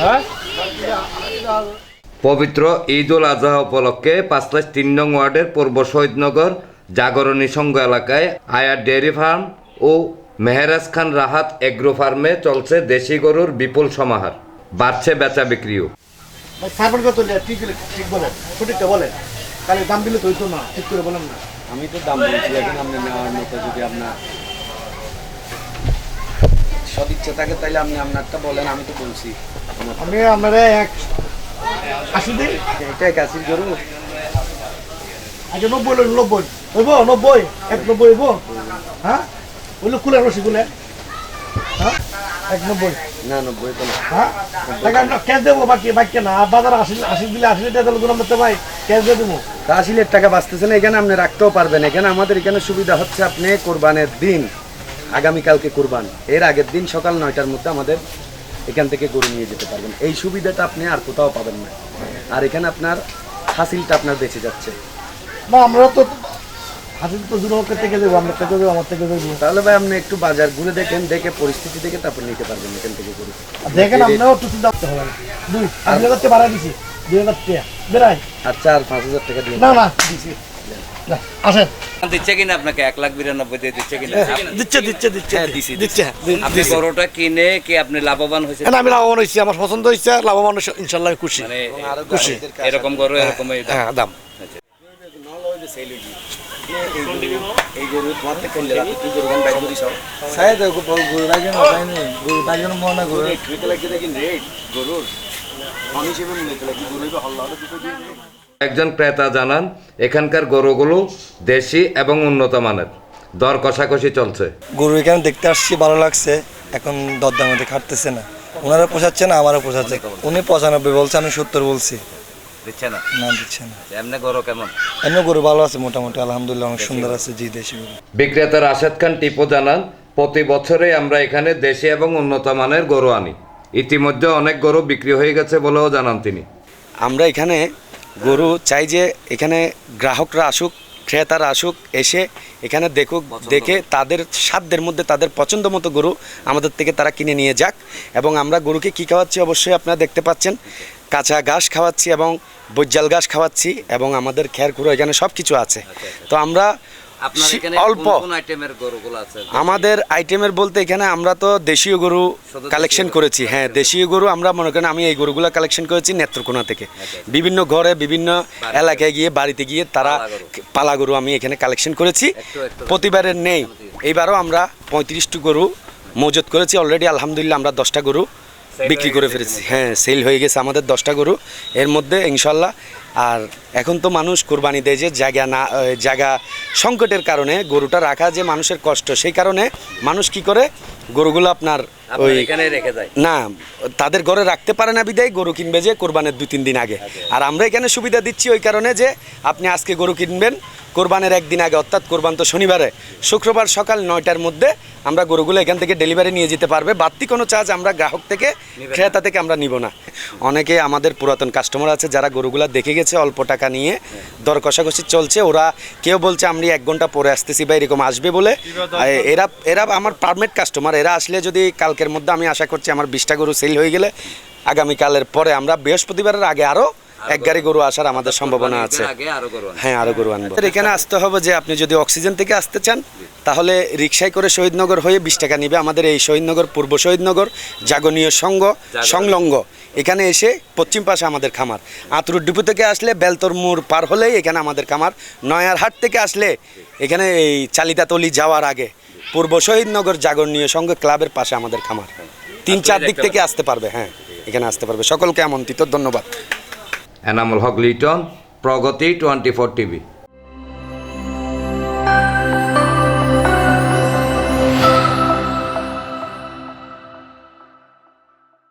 হ্যাঁ? পবিত্র ঈদ উল আজহা উপলক্ষে পাঁচলাশ তিন নং ওয়ার্ডের পূর্ব শহীদনগর জাগরণী সংঘ এলাকায় আয়ার ডেয়ারি ফার্ম ও মেহরাজ খান রাহাত এগ্রো ফার্মে চলছে দেশি গরুর বিপুল সমাহার। বাড়ছে বেচা বিক্রিও? ঠিক ঠিক বলেন। সঠিকটা বলেন। তাহলে দাম দিলে তো না ঠিক করে বলেন না। আমি তো দাম বলছি এখন আপনি নেওয়ার মতো যদি আপনার সদিচ্ছা থাকে তাহলে আপনি আপনারটা বলেন আমি তো বলছি। আমার আমি আপনারা এক আশি দিন এটা কাশির গরু। আগে নব্বই লইন নব্বই। হইব নব্বই এক নব্বই হইব। হ্যাঁ? ওইগুলো খুলে রসি খুলে হ্যাঁ? এক নব্বই। না নব্বই তো না। হ্যাঁ? ক্যাশ দেবো বাকি বাকি না। বাজার আশি আশি দিলে আশি টাকা দিলে গুণাম দিতে ভাই ক্যাশ দিয়ে দেবো। আশিলের টাকা বাঁচতেছে না এখানে আপনি রাখতেও পারবেন। এখানে আমাদের এখানে সুবিধা হচ্ছে আপনি কোরবানের দিন। আগামীকালকে কোরবান। এর আগের দিন সকাল নয়টার মধ্যে আমাদের এখান থেকে গরু নিয়ে যেতে পারবেন। এই সুবিধাটা আপনি আর কোথাও পাবেন না। আর এখানে আপনার হাসিলটা আপনার বেঁচে যাচ্ছে। না আমরা তো হাসি তো দূর লোকের থেকে দেবো আমরা থেকে দেবো আমার থেকে দেবো তাহলে ভাই আপনি একটু বাজার ঘুরে দেখেন দেখে পরিস্থিতি দেখে তারপর নিতে পারবেন এখান থেকে গরু। দেখেন আপনারও একটু চিন্তা করতে হবে। দুই আশি হাজার দিছি দুই হাজার টাকা। বেড়াই আচ্ছা আর পাঁচ হাজার টাকা দিয়ে না না দিছি। না, আসেন। দিচ্ছে কিনা আপনাকে? এক লাখ বিরানব্বই দিয়ে দিচ্ছে কিনা? দিচ্ছে দিচ্ছে দিচ্ছে। হ্যাঁ, দিচ্ছে আপনি গরুটা কিনে কি আপনি লাভবান হয়েছে না, আমি লাভবান হয়েছি আমার পছন্দ হয়েছে লাভবান ইনশাল্লাহ খুশি। মানে খুশি এরকম গরু এরকম হ্যাঁ দাম এই গরু তোমার থেকে তুই গরু গান করিস সব। তো গরু বাইকে না চাই নি গরু বাইকে মনে গরু রেট, রেটে লাগছে দেখি রেট, গরুর। আমি হিসেবে মনে করলে গরু হল্লা হলে দুটো দিয়ে। একজন ক্রেতা জানান এখানকার গরুগুলো দেশি এবং উন্নত মানের। দর কষাকষি চলছে। গরু এখানে দেখতে আসছি ভালো লাগছে। এখন দরদার মধ্যে খাটতেছে না। ওনারা পোষাচ্ছে না আমারও পোষাচ্ছে। উনি পঁচানব্বই বলছে আমি সত্তর বলছি। দিচ্ছে না? না দিচ্ছে না। এমনি গরু কেমন? এমনি গরু ভালো আছে মোটামুটি। আলহামদুলিল্লাহ অনেক সুন্দর আছে জি দেশি গরু। বিক্রেতা রাশেদ খান টিপু জানান প্রতি বছরে আমরা এখানে দেশি এবং উন্নত মানের গরু আনি। ইতিমধ্যে অনেক গরু বিক্রি হয়ে গেছে বলেও জানান তিনি। আমরা এখানে গরু চাই যে এখানে গ্রাহকরা আসুক ক্রেতারা আসুক এসে এখানে দেখুক দেখে তাদের সাধ্যের মধ্যে তাদের পছন্দ মতো গরু আমাদের থেকে তারা কিনে নিয়ে যাক। এবং আমরা গরুকে কী খাওয়াচ্ছি অবশ্যই আপনারা দেখতে পাচ্ছেন। কাঁচা ঘাস খাওয়াচ্ছি এবং বৈজাল ঘাস খাওয়াচ্ছি এবং আমাদের খ্যার খুঁড়ো এখানে সব কিছু আছে তো আমরা আপনার সি- এখানে অল্প। আমাদের আইটেমের বলতে এখানে আমরা তো দেশীয় গরু কালেকশন করেছি। হ্যাঁ দেশীয় গরু আমরা মনে করেন আমি এই গরুগুলো কালেকশন করেছি নেত্রকোনা থেকে। বিভিন্ন ঘরে বিভিন্ন এলাকায় গিয়ে বাড়িতে গিয়ে তারা পালা গরু। আমি এখানে কালেকশন করেছি। প্রতিবারের নেই। এইবারও আমরা পঁয়ত্রিশটি গরু মজুত করেছি। অলরেডি আলহামদুলিল্লাহ আমরা দশটা গরু বিক্রি করে ফেলেছি। হ্যাঁ সেল হয়ে গেছে আমাদের দশটা গরু। এর মধ্যে ইনশাল্লাহ আর এখন তো মানুষ কোরবানি দেয় যে জায়গা না জায়গা সংকটের কারণে গরুটা রাখা যে মানুষের কষ্ট সেই কারণে মানুষ কি করে? গরুগুলো আপনার আপনার ওই এখানে রেখে যায় না তাদের ঘরে রাখতে পারে না বিদায় গরু কিনবে যে কোরবানের দুই তিন দিন আগে। আর আমরা এখানে সুবিধা দিচ্ছি ওই কারণে যে আপনি আজকে গরু কিনবেন কোরবানের একদিন আগে অর্থাৎ কোরবান তো শনিবারে। শুক্রবার সকাল নয়টার মধ্যে আমরা গরুগুলো এখান থেকে ডেলিভারি নিয়ে যেতে পারবে। বাড়তি কোনো চার্জ আমরা গ্রাহক থেকে ক্রেতা থেকে আমরা নিব না। অনেকে আমাদের পুরাতন কাস্টমার আছে যারা গরুগুলা দেখে গেছে অল্প টাকা নিয়ে দর কষাকষি চলছে। ওরা কেউ বলছে আমি এক ঘণ্টা পরে আসতেছি বা এরকম আসবে বলে। এরা এরা আমার পারমেট কাস্টমার এরা আসলে যদি কালকের মধ্যে আমি আশা করছি আমার বিশটা গরু সেল হয়ে গেলে আগামীকালের পরে আমরা বৃহস্পতিবারের আগে আরও এক গাড়ি গরু আসার আমাদের সম্ভাবনা আছে। আগে আরও গরু আনবে। হ্যাঁ আরও গরু আনব। এখানে আসতে হবে যে আপনি যদি অক্সিজেন থেকে আসতে চান তাহলে রিক্সায় করে শহীদনগর হয়ে বিশ টাকা নিবে আমাদের এই শহীদনগর পূর্ব শহীদনগর জাগনীয় সংঘ সংলগ্ন। এখানে এসে পশ্চিম পাশে আমাদের খামার। আতরুর ডিপু থেকে আসলে বেলতর মোড় পার হলেই এখানে আমাদের খামার। নয়ারহাট থেকে আসলে এখানে এই চালিতাতলি যাওয়ার আগে পূর্ব শহীদনগর জাগরণীয় সংঘ ক্লাবের পাশে আমাদের খামার। তিন চার দিক থেকে আসতে পারবে হ্যাঁ এখানে আসতে পারবে। সকলকে আমন্ত্রিত ধন্যবাদ। Enamul Haque Liton Pragati twenty four TV.